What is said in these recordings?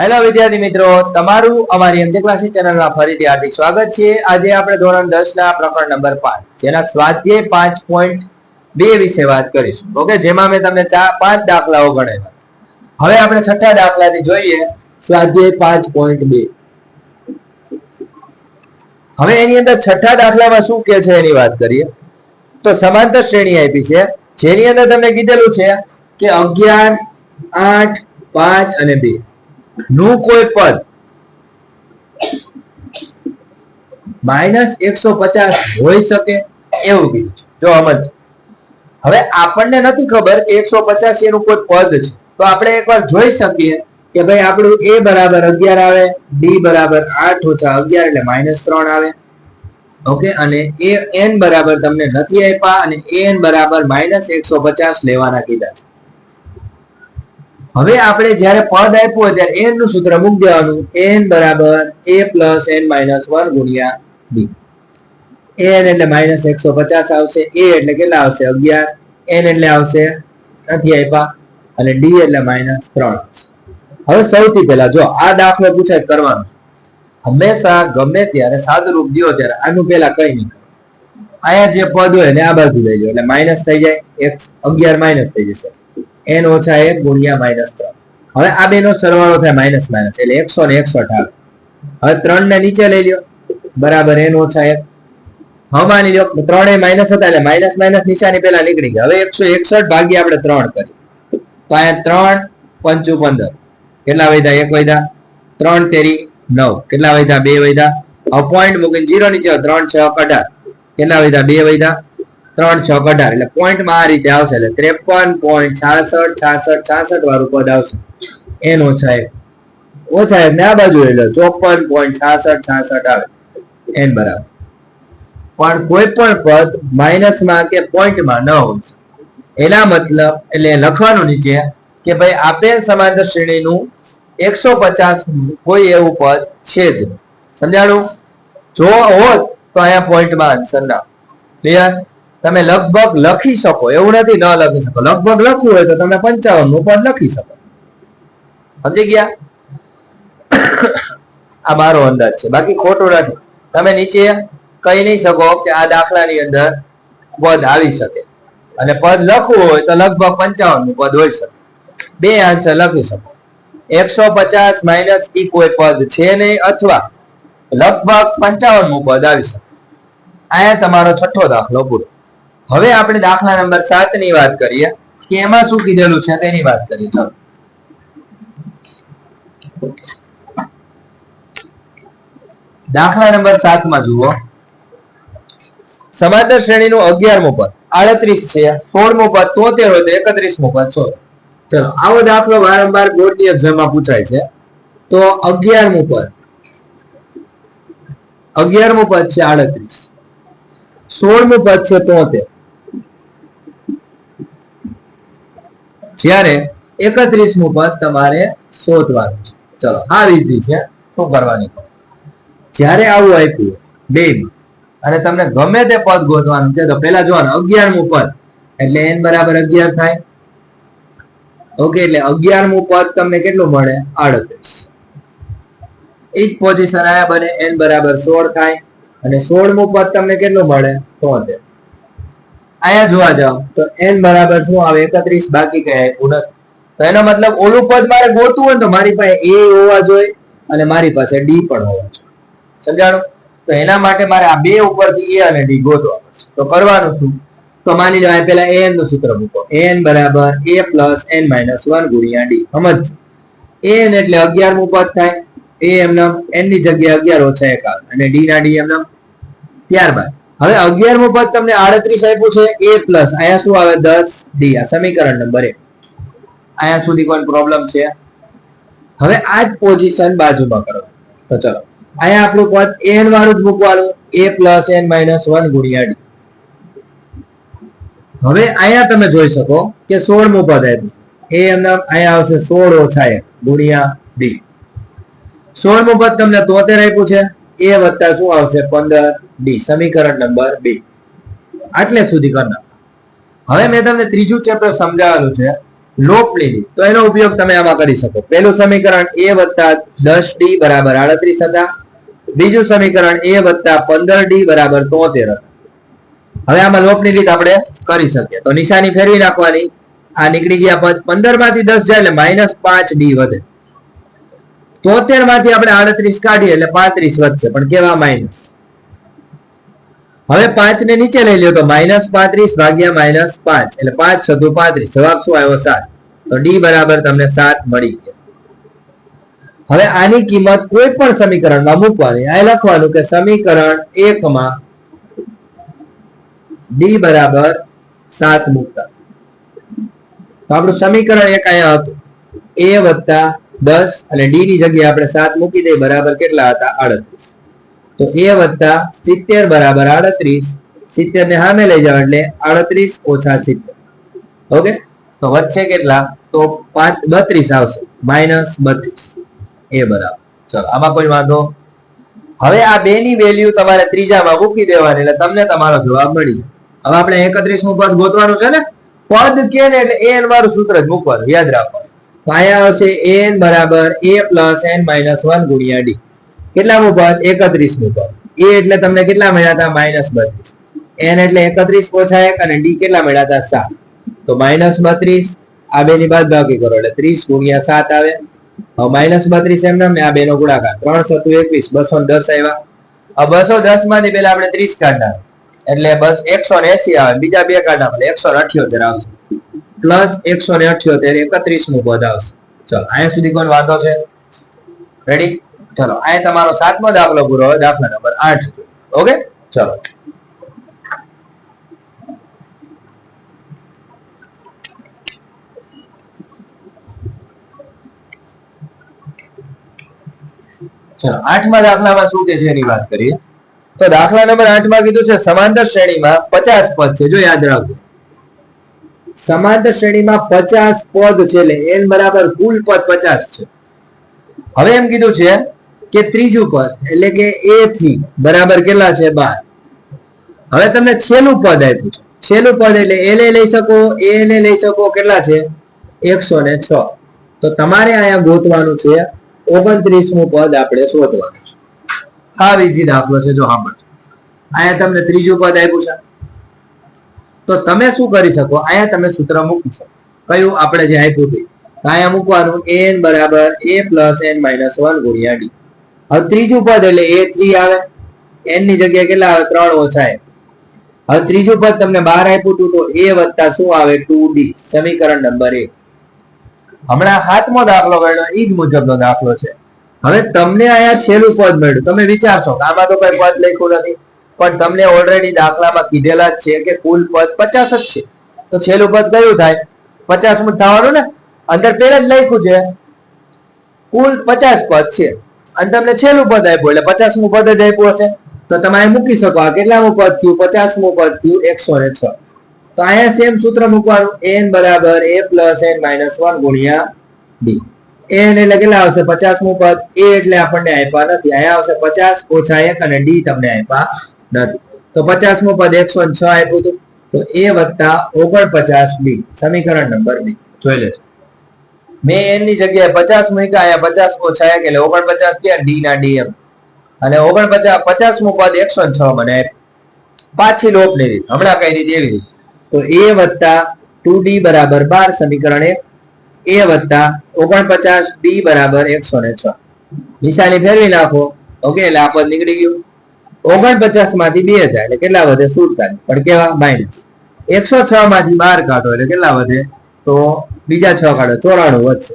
Hello વિદ્યાર્થી મિત્રો, તમારું અમારી એમજે ક્લાસીસ ચેનલમાં ફરીથી હાર્દિક સ્વાગત છે. આજે આપણે ધોરણ દસ ના પ્રકરણ નંબર પાંચ, જેના સ્વાધ્યાય પાંચ પોઈન્ટ બે વિશે વાત કરીશું. ઓકે જેમાં મેં તમને ચાર પાંચ દાખલાઓ ગણેલા હવે આપણે છઠ્ઠા દાખલાથી જોઈએ, સ્વાધ્યાય પાંચ પોઈન્ટ બે. હવે એની અંદર છઠ્ઠા દાખલામાં શું કે છે એની વાત કરીએ. તો સમાંતર શ્રેણી આપી છે. જેની અંદર તમને કીધેલું છે કે અગિયાર, આઠ, પાંચ અને બે. નું કોઈ પદ? માઇનસ એકસો પચાસ હોઈ શકે એવું કીધું જો સમજ હવે આપણને નથી ખબર કે એકસો પચાસ એનું કોઈ પદ છે. તો આપણે એકવાર જોઈ શકીએ કે ભાઈ આપણું એ બરાબર અગિયાર આવે ડી બરાબર આઠ ઓછા અગિયાર એટલે માઇનસ ત્રણ આવે. ઓકે, અને એ એન બરાબર તમને નથી આપ્યા અને એન બરાબર માઇનસ એકસો પચાસ લેવાના કીધા છે. હવે આપણે જ્યારે પદ આપ્યું ત્યારે એનનું સૂત્ર મૂકી દેવાનું. એન બરાબર a plus n minus one ગુણ્યા બી એન એટલે માઇનસ એકસો પચાસ આવશે. એ એટલે કેટલા આવશે? અગિયાર. એન એટલે આવશે નથી આપ્યા. અને ડી એટલે માઇનસ ત્રણ. હવે સૌથી પહેલા જો આ દાખલો પૂછાય કરવાનો. હંમેશા ગમે ત્યારે સાદુરૂપ દો ત્યારે આનું પહેલા કઈ નહીં. અહીંયા જે પદ હોય ને આ બાજુ લઈ જાઓ એટલે માઇનસ થઈ જાય. એક અગિયાર માઇનસ થઈ જશે. એન ઓછા એક ગુણ્યા માઇનસ ત્રણ. હવે આ બેનો સરવાળો થાય માઇનસ માઇનસ એટલે એકસો ને એકસઠ આવે. હવે ત્રણ ને નીચે લઈ લ્યો. બરાબર, એન ઓછા એક. હવે માની લો ત્રણે માઇનસ હતા એટલે માઇનસ માઇનસ નિશાની પેલા નીકળી ગયા હવે એકસો એકસઠ ભાગી આપણે ત્રણ કરી. તો અહીંયા ત્રણ પંચુ પંદર. કેટલા વૈધા એક વૈધા ત્રણ તેરી નવ. કેટલા વૈધા બે વૈધા હવે પોઈન્ટ મૂકીને જીરો નીચે. ત્રણ છ અઢાર. કેટલા વૈધા બે વધ્યા. ત્રણ છ અઢાર એટલે પોઈન્ટમાં આ રીતે આવશે. એટલે ત્રેપન પોઈન્ટ છાસઠ છાસઠ છાસઠ વાળું પદ આવશે. એન ઓછા એક. ઓછા એક ને આ બાજુ એટલે ચોપન પોઈન્ટ છાસઠ છાસઠ આવે. એન બરાબર. પણ કોઈ પણ પદ માઇનસમાં કે પોઈન્ટમાં ન હોય. એના મતલબ એટલે લખવાનું નીચે કે ભાઈ આપેલ સમાંતર શ્રેણીનું એકસો પચાસ કોઈ એવું પદ છે જ. સમજાણું? જો હોત તો અહીંયા પોઈન્ટમાં આન્સર ના. ક્લિયર તમે લગભગ લખી શકો, એવું નથી ન લખી શકો. લગભગ લખવું હોય તો તમે પંચાવનનું પદ લખી શકો. સમજી ગયા? આ મારો અંદાજ છે. બાકી ખોટું નથી. તમે નીચે કહી નહીં શકો કે આ દાખલાની અંદર પદ આવી શકે. અને પદ લખવું હોય તો લગભગ પંચાવનનું પદ હોઈ શકે. બે આન્સર લખી શકો. એકસો પચાસ માઇનસ ઈ કોઈ પદ છે નહીં અથવા લગભગ પંચાવનનું પદ આવી શકે. અહીંયા તમારો છઠ્ઠો દાખલો પૂરો. હવે આપણે દાખલા નંબર સાતની વાત કરીએ કે એમાં શું કીધેલું છે તેની વાત કરીએ. ચાલો. દાખલા નંબર સાતમાં જુઓ. સમાંતર શ્રેણીનું અગિયારમું પદ, આડત્રીસ છે, સોળમું પદ, તોતેર હોય તો એકત્રીસમું પદ, સોળ. ચલો, આવો દાખલો વારંવાર બોર્ડની એક્ઝામમાં પૂછાય છે. તો અગિયારમું પદ. અગિયારમું પદ છે આડત્રીસ. સોળમું પદ છે તોતેર. જ્યારે એકત્રીસમું પદ તમારે શોધવાનું છે. ચલો, આ ઈઝી છે. શું કરવાની? જ્યારે આવું આપ્યું બે અને તમને ગમે તે પદ ગોતવાનું છે, તો પેલા જોવાનું, અગિયારમું પદ. એટલે એન બરાબર અગિયાર થાય. ઓકે, એટલે અગિયારમું પદ તમને કેટલું મળે? આડત્રીસ. એ જ પોઝિશન આયા બને એન બરાબર સોળ થાય. અને સોળમું પદ તમને કેટલું મળે? તોતેર. અહીંયા જોવા જાવ તો એન બરાબર શું આવે? એકત્રીસ બાકી કહે ગુણક. તો એનો મતલબ ઓલું પદ મારે ગોતવું હોય તો મારી પાસે એ હોવા જોઈએ અને મારી પાસે ડી પણ હોવા જોઈએ. સમજાણો? તો એના માટે મારે આ બે ઉપરથી એ અને ડી ગોતવા પડશે. તો કરવાનું શું? તો માની લો આ પેલા એનનું સૂત્ર મૂકો. એન બરાબર એન માઇનસ વન ગુણ્યા d. સમજ? એન એટલે અગિયારમું પદ થાય. એ એમને n ની જગ્યાએ અગિયાર ઓછા એક આવે અને ડી ના ડી એમને ત્યારબાદ. હવે અગિયારમો પદ તમને આડત્રીસ આપ્યું છે, એ પ્લસ અહીંયા શું આવે? દસ ડી આ સમીકરણ નંબર એક. અહીંયા સુધી કોઈ પ્રોબ્લેમ છે? હવે આ જ પોઝિશન બાજુમાં કરો. તો ચલો. અહીંયા આપણું પદ એન વાળું જ મૂકવાનું. A plus n minus one ગુણ્યા ડી હવે અહીંયા તમે જોઈ શકો કે સોળમું પદ આપ્યું એ એમના અહીંયા આવશે સોળ ઓછા એક ગુણ્યા ડી સોળમું પદ તમને તોતેર આપ્યું છે. એ વત્તા શું આવશે? પંદર ડી, સમીકરણ નંબર બે. આટલે સુધી કરી હવે મેં તમને ત્રીજું ચેપ્ટર સમજાવેલું છે, લોપ લીધી. તો એનો ઉપયોગ તમે આમાં કરી શકો. પહેલું સમીકરણ એ વત્તા દસ ડી બરાબર આડત્રીસ હતા. બીજું સમીકરણ એ વત્તા પંદર ડી બરાબર તોતેર હતા. હવે આમાં લોપની રીત આપણે કરી શકીએ. તો નિશાની ફેરવી નાખવાની. આ નીકળી ગયા પદ. પંદરમાંથી દસ જાય એટલે માઇનસ પાંચ ડી વધે. તોતેરમાંથી આપણે આડત્રીસ કાઢીએ એટલે પાંત્રીસ વધશે. પણ કેવા માઇનસ હવે પાંચ ને નીચે લઈ લ્યો તો માઇનસ પાંત્રીસ ભાગ્યા માઇનસ પાંચ. એટલે પાંચ સતુ પાંત્રીસ. જવાબ શું આવ્યો? સાત. તો ડી બરાબર તમને સાત મળી ગયો. હવે આની કિંમત કોઈ પણ સમીકરણમાં મૂકવાની. આ લખવાનું કે સમીકરણ એકમાં ડી બરાબર સાત મૂકતા. તો આપણું સમીકરણ એક અહીંયા હતું. એ વત્તા દસ અને ડી ની જગ્યાએ આપણે સાત મૂકી દઈએ, બરાબર કેટલા હતા? આડત્રીસ. તો એ વત્તા સિત્તેર બરાબર આડત્રીસ. સિત્તેર ને સામે લઈ જાવ એટલે આડત્રીસ ઓછા સિત્તેર. ઓકે? તો વધશે કેટલા? તો પાંચ, બત્રીસ આવશે. માઇનસ બત્રીસ. એ બરાબર. ચલો, આમાં કોઈ વાંધો? હવે આ બે ની વેલ્યુ તમારે ત્રીજામાં મૂકી દેવાની એટલે તમને તમારો જવાબ મળી હવે આપણે એકત્રીસનું પદ ગોતવાનું છે ને? પદ કે ને એટલે એ વાળું સૂત્ર જ મૂકવાનું, યાદ રાખવાનું. અહીંયા આવશે એન બરાબર a plus n minus one ગુણ્યા ડી કેટલામું પદ? એકત્રીસનું પદ. એ એટલે તમને કેટલા મળ્યા હતા? માઇનસ બત્રીસ. એન એટલે એકત્રીસ ઓછા એક અને ડી કેટલા મળ્યા હતા? સાત. તો માઇનસ બત્રીસ, આ બે ની કરો. એટલે ત્રીસ ગુણ્યા સાત આવે. હવે માઇનસ બત્રીસ એમ ને આ બે નો ગુણાકાર. ત્રણ સતુ એકવીસ, બસો દસ આવ્યા. હવે દસમાંથી પેલા આપણે ત્રીસ કાઢના એટલે બસ એકસો એસી આવે. બીજા બે કાઢના એટલે એકસો અઠ્યોતેર આવશે પ્લસ એકસો ને અઠ્યોતેર એકત્રીસનું પદ આવશે. ચલો, અહીંયા સુધી કોઈ વાંધો છે? રેડી ચલો, અહીંયા તમારો સાતમો દાખલો પૂરો હોય, દાખલા નંબર આઠ. ઓકે ચલો. ચલો, આઠમા દાખલામાં શું કે છે એની વાત કરીએ? તો દાખલા નંબર આઠમાં કીધું છે, સમાંતર શ્રેણીમાં પચાસ પદ છે. જો યાદ રાખજો. સમાંતર શ્રેણીમાં પચાસ પદ છે એટલે એન બરાબર કુલ પદ પચાસ છે. હવે એમ કીધું છે કે ત્રીજું પદ, એટલે કે એ થી બરાબર કેટલા છે બાર. હવે તમને છેલ્લું પદ આપ્યું છે. છેલ્લું પદ એટલે એલ એ લઈ શકો, એ એ લઈ શકો કેટલા છે? એકસો ને છ. તો તમારે અહીંયા ગોતવાનું છે ઓગણત્રીસમું પદ આપણે શોધવાનું છે. આ બીજી દાખલો છે, જો હા અહીંયા તમને ત્રીજું પદ આપ્યું છે. તો તમે શું કરી શકો? અહીંયા તમે સૂત્ર મૂકી શકો. કયું? આપણે જે આપ્યું હતું. અહીંયા મૂકવાનું એન બરાબર a plus n minus one ગુણ્યા ડી હવે ત્રીજું પદ એટલે એ થ્રી આવે. એનની જગ્યાએ કેટલા આવે? ત્રણ ઓછા એ હવે ત્રીજું પદ તમને બહાર આપ્યું હતું તો એ વત્તા શું આવે? ટુ ડી સમીકરણ નંબર એક. હમણાં હાથમો દાખલો ગણ્યો એ જ મુજબનો દાખલો છે. હવે તમને અહીંયા છેલ્લું પદ મળ્યું. તમે વિચારશો આમાં તો કઈ પદ લખ્યું નથી. પણ તમને ઓલરેડી દાખલામાં કીધેલા છે કે કુલ પદ પચાસ જ છે. તો છેલ્લું પદ કયું થાય? પચાસ મું થવાનું ને? અંદર પેલા જ લખ્યું છે. કુલ પચાસ પદ છે. અને તમને છેલ્લું પદ આપ્યું એટલે પચાસમું પદ જ આપ્યું હશે. તો તમે મૂકી શકો આ કેટલામું પદ થયું? પચાસમું પદ થયું એકસો ને છ. તો અહીંયા સેમ સૂત્ર મૂકવાનું. એન બરાબર a plus n minus one ગુણ્યા ડી એન એટલે કેટલા આવશે? પચાસમું પદ. એ એટલે આપણને આપ્યા નથી. અહીંયા આવશે પચાસ ઓછા એક અને ડી તમને આપ્યા નથી. તો પચાસમું પદ એકસો છ આપ્યું હતું. તો એ વત્તા ઓગણપચાસ બી, સમીકરણ નંબર બી. જોઈ લેજો. મેં એની જગ્યાએ પચાસ મૂક્યા, અહીંયા પચાસ મો છ, એટલે ઓગણપચાસ ગયા ડી ના ડીએમ અને ઓગણપચાસ, પચાસમું પદ એકસો છ મને. પાછી લોપ લેવી. હમણાં કઈ રીત એવી તો એ વત્તા ટુ ડી બરાબર બાર સમીકરણ એક. એ વત્તા ઓગણપચાસ ડી બરાબર એકસો ને છ. નિશાની ફેરવી નાખો. ઓકે, એટલે આ પદ નીકળી ગયું. ઓગણપચાસમાંથી બે જાય એટલે કેટલા વધે સુડતાલીસ? પણ કેવા? માઇનસ એકસો છ માંથી બાર કાઢો એટલે કેટલા વધે? તો બીજા છ કાઢો, ચોરાણું વધશે.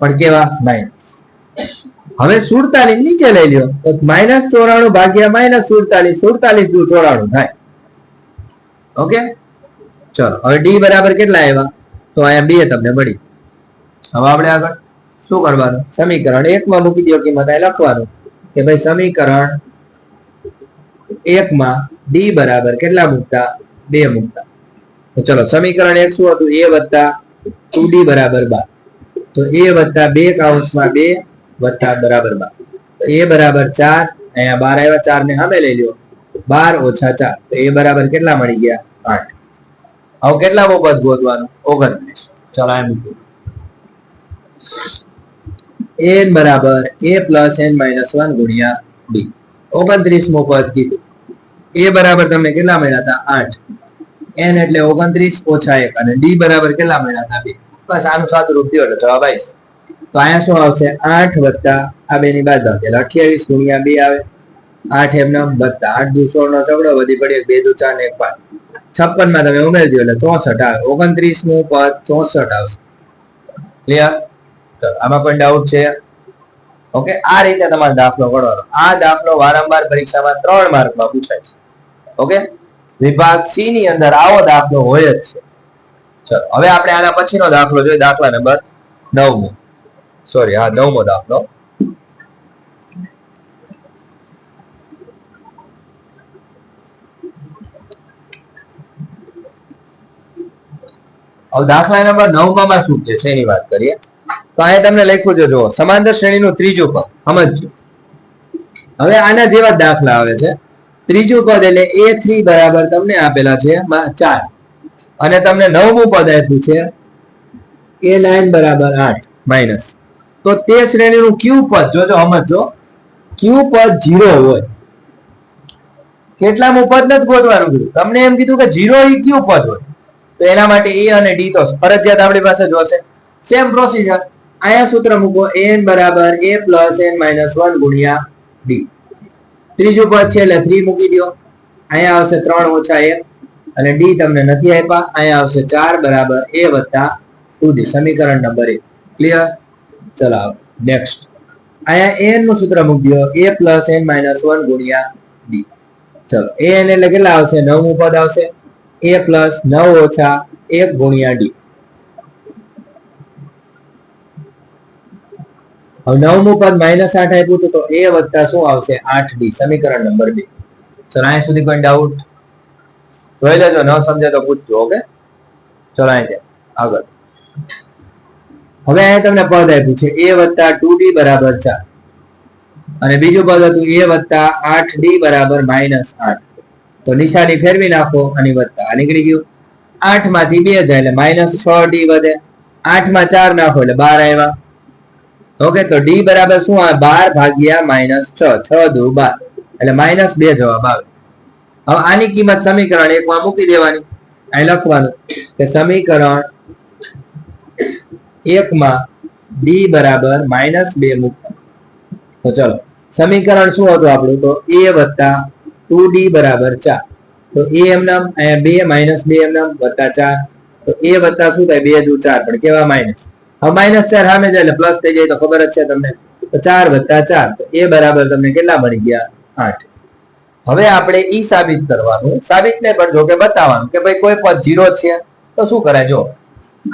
પણ કેવા? માઇનસ હવે સુડતાલીસ નીચે લઈ લ્યો. તો માઇનસ ચોરાણું ભાગ્યા માઇનસ સુડતાલીસ સુડતાલીસ દુ ચોરાણું થાય. ઓકે? ચલો, હવે ડી બરાબર કેટલા આવ્યા? તો અહીંયા બે તમને મળી. હવે આપણે આગળ શું કરવાનું? સમીકરણ એકમાં મૂકી દો કિંમત અહીં લખવાનું. કે ભાઈ સમીકરણ એકમાં ડી બરાબર કેટલા મૂકતા? બે મૂકતા. તો ચલો, સમીકરણ એક શું હતું? એ વત્તા ટુ ડી બરાબર બાર. તો એ વત્તા બે કાઉન્સમાં બે વત્તા બરાબર બાર. તો એ બરાબર ચાર, અહીંયા બાર આવ્યા, ચાર ને સામે લઈ લ્યો. બાર ઓછા ચાર. તો એ બરાબર કેટલા મળી ગયા? આઠ. હવે કેટલા પદ ગોતવાનું? ઓગણત્રીસ. ચલો એમ મૂકીએ. એન બરાબર a plus n minus one ગુણ્યા ડી ઓગણત્રીસમું પદ કીધું. એ બરાબર તમે કેટલા મળ્યા હતા? આઠ. એન એટલે ઓગણત્રીસ ઓછા એક અને ડી બરાબર કેટલા મળ્યા હતા? બે. બસ આનું સાદું રૂપ દો એટલે જવાબ આવીશ. તો અહીંયા શું આવશે? આઠ વત્તા આ બે ની બાદ એટલે અઠ્યાવીસ ગુણ્યા બે આવે. આઠ એમ નામ વત્તા. આઠ દુ નો ઝઘડો વધી પડ્યો બે દુ ચાર ને એક પાંચ. છપ્પનમાં તમે ઉમેરી દો એટલે ચોસઠ આવે. ઓગણત્રીસનું પદ ચોસઠ આવશે. ક્લિયર આમાં કોઈ ડાઉટ છે? ઓકે આ રીતે તમારે દાખલો ગણવાનો આ દાખલો વારંવાર પરીક્ષામાં ત્રણ માર્કમાં પૂછાય છે. ઓકે વિભાગ સી ની અંદર આવો દાખલો હોય જ છે. ચલો, હવે આપણે આના પછીનો દાખલો જોઈએ, દાખલા નંબર નવમો. સોરી હા, નવમો દાખલો. હવે દાખલા નંબર નવમાં શું કે છે? એની વાત કરીએ. તો અહીંયા તમને લખ્યું છે જુઓ સમાંતર શ્રેણીનું ત્રીજું પદ, સમજજો. હવે આના જેવા દાખલા આવે છે. ત્રીજું પદ એટલે એ થ્રી બરાબર તમને આપેલા છે ચાર. અને તમને નવમું પદ આપ્યું છે, એ નાઇન બરાબર આઠ માઇનસ તો તે શ્રેણીનું ક્યુ પદ જોજો સમજો ક્યુ પદ જીરો હોય. કેટલામું પદ નથી ગોતવાનું કીધું. તમને એમ કીધું કે જીરો એ ક્યુ પદ હોય? તો એના માટે એ અને ડી તો ફરજિયાત આપણી પાસે જોશે સેમ પ્રોસીજર અહીંયા સૂત્ર મૂકો. એન બરાબર a plus n minus one ગુણ્યા ડી ત્રીજું પદ છે એટલે થ્રી મૂકી દો અહીંયા આવશે ત્રણ ઓછા એક. અને ડી તમને નથી આપ્યા. અહીંયા આવશે ચાર બરાબર એ વત્તા ટુ સમીકરણ નંબર એક. ક્લિયર ચલો નેક્સ્ટ અહીંયા એનનું સૂત્ર મૂકી દો a plus n minus one ગુણ્યા ડી ચલો એન એટલે કેટલા આવશે? નવમું પદ આવશે. એ પ્લસ નવ ઓછા એક ગુણ્યા ડી હવે નવમું પદ માઇનસ આઠ આપ્યું તો એ વત્તા શું આવશે? આઠ ડી સમીકરણ નંબર બે. ચલો અહીંયા સુધી કોઈ ડાઉટ જોઈ લેજો, ન સમજે તો પૂછજો ઓકે ચલો અહીંયા આગળ. હવે અહીંયા તમને પદ આપ્યું છે, એ વત્તા ટુ ડી બરાબર ચાર. અને બીજું પદ હતું એ વત્તા આઠ ડી બરાબર માઇનસ આઠ. તો નિશાની ફેરવી નાખો અને વત્તા આ નીકળી ગયું. આઠમાંથી બે જાય એટલે માઇનસ છ ડી વધે. આઠમાં ચાર નાખો એટલે બાર આવ્યા. ઓકે તો ડી બરાબર શું આવે? બાર ભાગ્યા માઇનસ છ. છ દુ બાર. એટલે માઇનસ બે જવાબ આવે. હવે આની કિંમત સમીકરણ એકમાં મૂકી દેવાની. અહીં લખવાનું કે સમીકરણ એકમાં ડી બરાબર માઇનસ બે મૂકવાનું તો ચલો. સમીકરણ શું હતું આપણું? તો એ વત્તા ટુ ડી બરાબર ચાર. તો એ એમ નામ, અહીંયા બે માઇનસ બે એમ નામ વત્તા ચાર. તો એ વત્તા શું થાય? બે દુ ચાર. પણ કેવા માઇનસ હવે માઇનસ ચાર સામે જાય એટલે પ્લસ થઈ જાય તો ખબર જ છે તમને. ચાર વત્તા ચાર. એ બરાબર તમને કેટલા મળી ગયા? આઠ. હવે આપણે ઈ સાબિત કરવાનું. સાબિત ને પણ જો કે બતાવવાનું કે ભાઈ કોઈ પદ જીરો છે. તો શું કરાય? જો,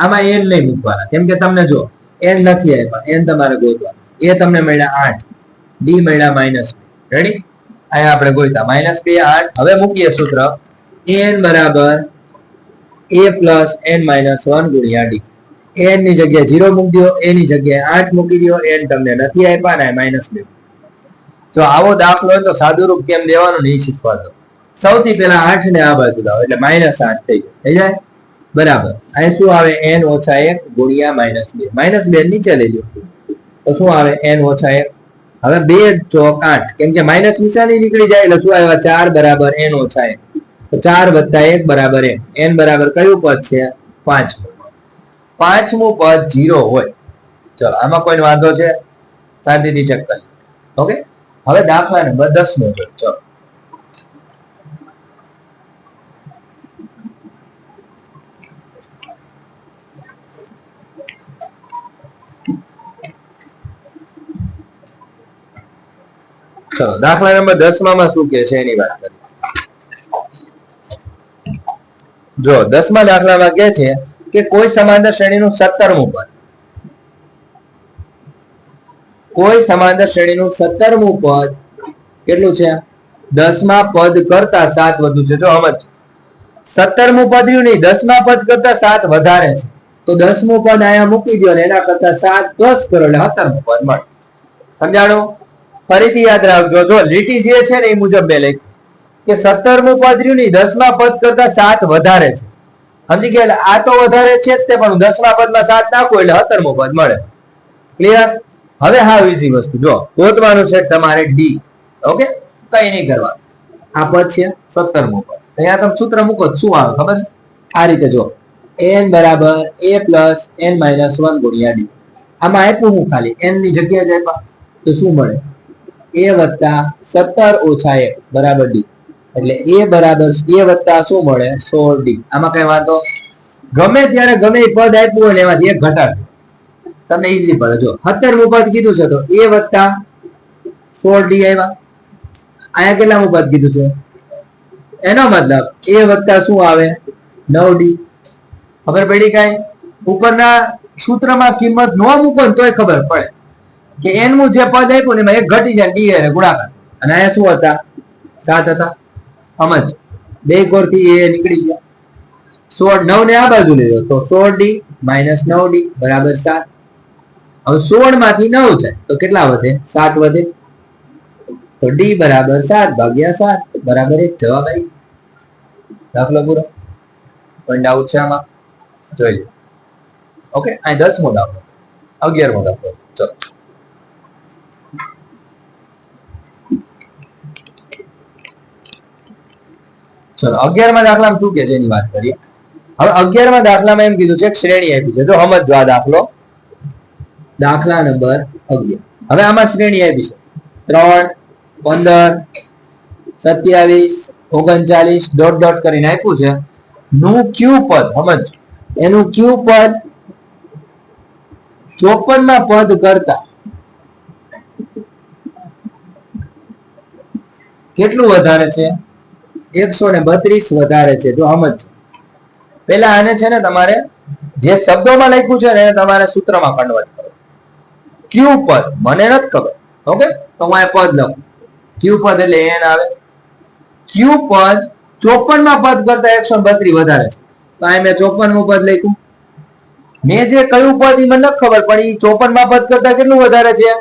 આમાં એન નહીં મૂકવાના. કેમ કે તમને જો એન નથી આપ્યા. એન તમારે ગોતવા એ તમને મળ્યા આઠ. ડી મળ્યા માઇનસ રેડી અહીંયા આપણે ગોતા માઇનસ બે, આઠ. હવે મૂકીએ સૂત્ર. એન બરાબર a plus n minus one ગુણ્યા ડી એનની જગ્યાએ ઝીરો મૂકી દો એ ની જગ્યાએ આઠ મૂકી દો એન તમને નથી આપ્યા ને માઇનસ બે. જો આવો દાખલો હોય તો સાદુરૂપ કેમ દેવાનું નહીં શીખવાતો સૌથી પહેલા આઠ ને આ બાજુ લાવો, એટલે માઇનસ આઠ થઈ જાય? બરાબર. અહીં શું આવે? એન ઓછા એક ગુણ્યા માઇનસ બે. માઇનસ બે નીચે લઈ લો. તો શું આવે? એન ઓછા એક. હવે બે ચોક આઠ. કેમ કે માઇનસ નિશાની નીકળી જાય, એટલે શું આવ્યા ચાર બરાબર એન ઓછા એક. ચાર વત્તા એક બરાબર એન એન બરાબર કયું પદ છે? પાંચમું પાંચમું પદ જીરો હોય. ચલો, આમાં કોઈ વાંધો છે? શાંતિથી ચેક કરી ઓકે હવે દાખલા નંબર દસ નો જો ચલો. ચલો, દાખલા નંબર દસમાં શું કે છે? એની વાત કરીએ. જો, દસમા દાખલામાં કે છે કે કોઈ સમાંતર શ્રેણીનું સત્તરમું પદ કોઈ સમાંતર શ્રેણીનું સત્તરમું પદ કેટલું છે? દસમા પદ કરતા સાત વધુ છે. જો સમજ સત્તરમું પદ રહ્યું નહીં, દસમા પદ કરતા સાત વધારે છે. તો દસમું પદ અહીંયા મૂકી દો ને એના કરતા સાત પ્લસ કરો એટલે સત્તરમું પદ મળે. સમજાણો? ફરીથી યાદ રાખજો. જો લીટી જે છે ને એ મુજબ બે લખ કે સત્તરમું પદ રહ્યું નહીં, દસમા પદ કરતા સાત વધારે છે. સમજી ગયા એટલે આ તો વધારે છે જ તે, પણ દસમા પદમાં સાત નાખું એટલે સત્તરમો પદ મળે. ક્લિયર હવે હા ઈઝી વસ્તુ. જો, ગોતવાનું છે તમારે ડી ઓકે કઈ નહીં કરવાનું આ પદ છે સત્તરમો પદ. અહીંયા તમે સૂત્ર મૂકો શું આવે, ખબર છે? આ રીતે જો એન બરાબર a plus n minus one ગુણ્યા ડી આમાં આપ્યું હું ખાલી? એનની જગ્યાએ આપ્યા. તો શું મળે? એ વત્તા સત્તર ઓછા એક બરાબર ડી એટલે એ બરાબર એ વત્તા શું મળે? સોળ ડી આમાં કઈ વાંધો? ગમે ત્યારે ગમે એ પદ આપ્યું હોય એમાંથી એક ઘટાડ. તમને ઈઝી પડે. જો, સત્તરમું પદ કીધું છે તો એ વત્તા સોળ ડી આવ્યા. અહીંયા કેટલામું પદ કીધું છે? એનો મતલબ એ વત્તા શું આવે? નવ ડી ખબર પડી કઈ? ઉપરના સૂત્રમાં કિંમત ન મૂકો ને તોય ખબર પડે કે એનું જે પદ આપ્યું ને એમાં એક ઘટી જાય ડી એ ગુણાકાર. અને અહીંયા શું હતા? સાત હતા. સમજ? બે કોરથી એ નીકળી ગયા. સોળ નવ ને આ બાજુ લેજો તો સોળ ડી માઇનસ નવ ડી બરાબર સાત. હવે સોળમાંથી નવ જાય તો કેટલા વધે? સાત વધે. તો ડી બરાબર સાત ભાગ્યા સાત બરાબર એક જવાબ આવી દાખલો પૂરો. પણ ડાઉટ છે આમાં જોઈ લો. ઓકે, અહીં દસમો દાખલો. અગિયારમો દાખલો. ચલો. ચલો, અગિયારમા દાખલામાં શું કે છે એની વાત કરીએ? હવે અગિયારમા દાખલામાં એમ કીધું છે શ્રેણી આપી છે. જો સમજો આ દાખલો. દાખલા નંબર અગિયાર. હવે આમાં શ્રેણી આપી છે. ત્રણ, પંદર, સત્યાવીસ, ઓગણચાલીસ, ડોટ ડોટ કરીને આપ્યું છે. નું ક્યુ પદ સમજ એનું ક્યુ પદ ચોપનમાં પદ કરતા કેટલું વધારે છે? એકસો ને બત્રીસ વધારે છે. જો સમજ પેલા આને છે ને તમારે જે શબ્દોમાં લખ્યું છે ને એને તમારે સૂત્રમાં કન્વર્ટ કરો ક્યુ પદ, મને નથી ખબર. ઓકે? તો હું આ પદ લખું. ક્યુ પદ એટલે એન આવે. ક્યુ પદ ચોપનમાં પદ કરતા એકસો બત્રીસ વધારે છે. તો અહીં મેં ચોપનનું પદ લખ્યું. મેં જે કયું પદ એ મને નથી ખબર, પણ એ ચોપનમાં પદ કરતા કેટલું વધારે છે?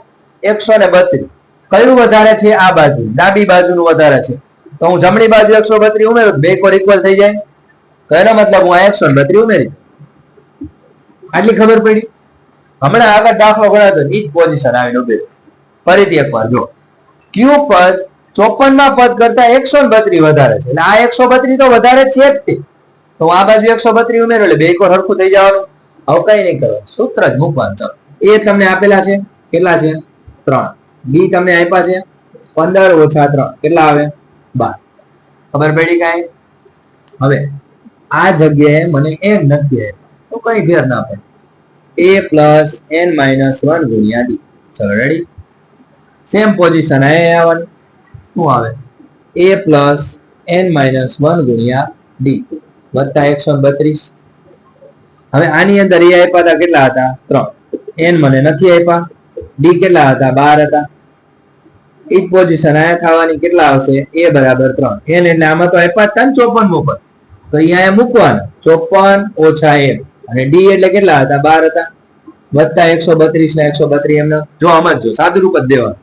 એકસો ને બત્રીસ. કયું વધારે છે? આ બાજુ. ડાબી બાજુનું વધારે છે. તો હું જમણી બાજુ એકસો બત્રીસ ઉમેરું બે કોર ઇક્વલ થઈ જાય. તો એનો મતલબ હું આ એકસો બત્રીસ ઉમેરી. આટલી ખબર પડી? હમણાં આગળ દાખલો ગણાતો જ પોઝિશન આવીને ઊભી. ફરીથી એકવાર જો. ક્યુ પદ ચોપનમાં પદ કરતા એકસો બત્રીસ વધારે છે. એટલે આ એકસો બત્રીસ તો વધારે છે જ તે. તો આ બાજુ એકસો બત્રીસ ઉમેરો એટલે બે કોર હરખું થઈ જવાનું. હવે કઈ નહીં કરો સૂત્ર જ મૂકવાનું. ચાલો. એ તમને આપેલા છે. કેટલા છે? ત્રણ. ડી તમને આપ્યા છે. પંદર ઓછા ત્રણ. કેટલા આવે? બાર. ખબર પડી કાંઈ? હવે, આ જગ્યાએ મને એમ નથી તો કઈ ફેર ના પડે. A plus n minus one ગુણ્યા ડી ચલો સેમ પોઝિશન આ આવવાનું. શું આવે? A plus n minus one ગુણ્યા ડી વત્તા એકસો બત્રીસ. હવે આની અંદર એ આપ્યા હતા કેટલા હતા? ત્રણ. એન મને નથી આપ્યા. ડી કેટલા હતા? બાર હતા. એ જ પોઝિશન આયા થવાની કેટલા આવશે? એ બરાબર ત્રણ. એન એટલે આમાં તો આપ્યા હતા ને ચોપન મોપન તો અહીંયા મૂકવાનું. ચોપન ઓછા એન અને ડી એટલે કેટલા હતા? બાર હતા. વત્તા એકસો બત્રીસ ને એકસો બત્રીસ એમને. જો આમ જ જો, સાદું રૂપ જ દેવાનું.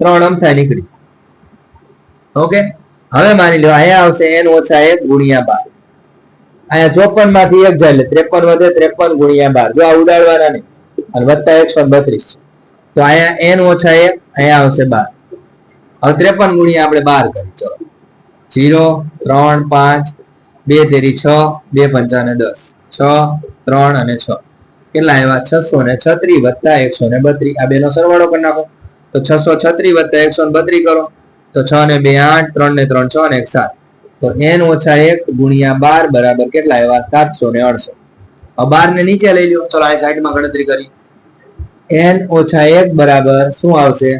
ત્રણ અમથા નીકળી. ઓકે? હવે માની લો અહીંયા આવશે એન ઓછા એક ગુણ્યા બાર. અહીંયા ચોપનમાંથી એક જાય એટલે ત્રેપન વધે, ત્રેપન ગુણ્યા બાર. જો આ ઉડાડવાના નહીં. અને વત્તા એકસો બત્રીસ. તો અહીંયા એન ઓછા એક, અહીંયા આવશે બાર. હવે ત્રેપન ગુણ્યા આપણે બાર કરી, ચલો. ઝીરો, ત્રણ, પાંચ, બે તેરી છ, બે પંચાને દસ. છ, ત્રણ અને છ. કેટલા આવ્યા છસો ને છત્રી વત્તા એકસો ને બત્રીસ આ બેનો સરવાળો કરી નાખો. તો છસો છત્રી વત્તા એકસો ને બત્રીસ કરો. તો છ ને બે આઠ, ત્રણ ને ત્રણ છ ને એક સાત. તો એન ઓછા એક ગુણ્યા બાર બરાબર કેટલા આવ્યા સાતસો ને અડસઠ. હવે બાર ને નીચે લઈ લો ચલો, આ સાઈડમાં ગણતરી કરી. એન ઓછા એક બરાબર શું આવશે?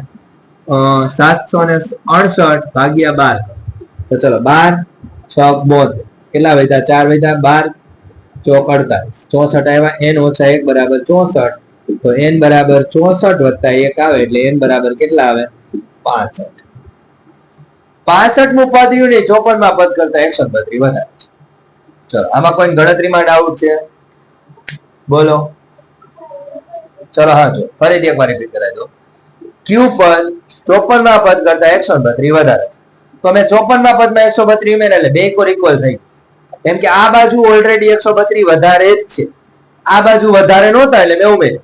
સાતસો ને અડસઠ ભાગ્યા બાર. તો ચલો, બાર, છ બોતેર કેટલા વધ્યા? ચાર વધ્યા, બાર, ચોક અડતાલીસ. ચોસઠ આવ્યા, એન ઓછા એક બરાબર ચોસઠ. તો એન બરાબર ચોસઠ વત્તા એક આવે, એટલે એન બરાબર કેટલા આવે? પાસઠ. પાસઠનું પદ ને ચોપનમાં પદ કરતા એકસો બત્રીસ વધારે. ચલો, આમાં કોઈ ગણતરીમાં ડાઉટ છે? બોલો. ચલો, હા, જો. ફરીથી એકવાર રિપીટ કરાવી દો. ક્યુ પદ ચોપનમાં પદ કરતા એકસો બત્રીસ વધારે. તો અમે ચોપનમાં પદમાં એકસો બત્રીસ ઉમેર એટલે બે કોર ઇક્વલ થઈ કેમ કે આ બાજુ ઓલરેડી એકસો બત્રીસ વધારે જ છે. આ બાજુ વધારે નહોતા એટલે મેં ઉમેર્યું.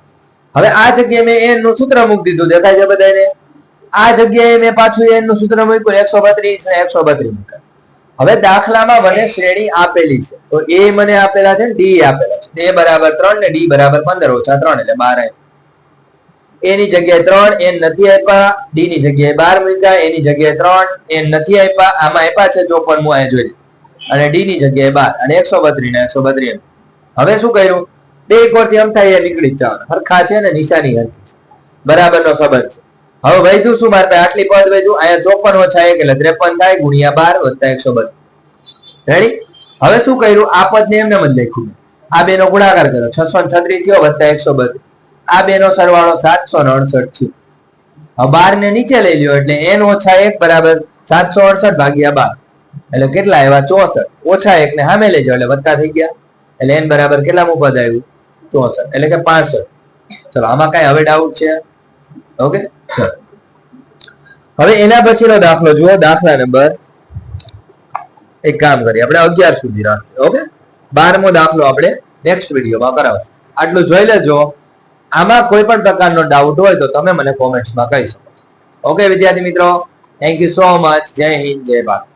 હવે આ જગ્યાએ મેં એનનું સૂત્ર મૂકી દીધું. દેખાય છે બધાને આ જગ્યાએ મેં પાછું એનનું સૂત્ર મૂક્યું. એકસો બત્રીસ ને એકસો બત્રીસ મૂક્યા. હવે દાખલામાં મને શ્રેણી આપેલી છે. તો એ મને આપેલા છે ડી આપેલા છે. એ બરાબર ત્રણ ને ડી બરાબર પંદર ઓછા ત્રણ એટલે બાર એની જગ્યાએ ત્રણ, એન નથી આપ્યા ડી ની જગ્યાએ બાર મૂક્યા, એની જગ્યાએ ત્રણ, એન નથી આપ્યા આમાં આપ્યા છે ચોપન હું અહીંયા જોઈ અને ડી ની જગ્યાએ બાર, અને એકસો બત્રીસ, ને એકસો બત્રીસ હવે શું કર્યું? બે એક થી એ નીકળી જવાનું. હરખા છે ને, નિશાની હરખી છે. બરાબર નો સંબંધ છે. હવે વૈધું શું? મારે આટલી પદ વૈધું અહીંયા ચોપન ઓછા એક એટલે ત્રેપન થાય, ગુણ્યા બાર વત્તા એકસો બત્રીસ. રેડી હવે શું કર્યું? આ પદ ને એમને મત લખ્યું આ બે નો ગુણાકાર કર્યો. છસો છત્રીસ થયો વત્તા એકસો બત્રીસ. આ બે નો સરવાળો સાતસો ને અડસઠ છે. બાર ને નીચે લઈ લ્યો એટલે એન ઓછા એક બરાબર સાતસો અડસઠ ભાગ્યા બાર. એટલે કેટલા આવ્યા? ચોસઠ. ઓછા એક ને સામે લઈ જાઓ એટલે વત્તા થઈ ગયા. એટલે એન બરાબર કેટલા પદ આવ્યું ચોસઠ. એટલે કે પાસઠ. ચલો, આમાં કઈ હવે ડાઉટ છે? ઓકે? ચલો. હવે એના પછીનો દાખલો જુઓ. દાખલા નંબર એક કામ કરીએ. આપણે અગિયાર સુધી રાખીએ. ઓકે? બારમો દાખલો આપણે નેક્સ્ટ વિડીયોમાં કરાવશું. આટલું જોઈ લેજો. આમાં કોઈ પણ પ્રકારનો ડાઉટ હોય તો તમે મને કોમેન્ટ્સમાં કહી શકો ઓકે વિદ્યાર્થી મિત્રો થેન્ક યુ સો મચ જય હિન્દ, જય ભારત.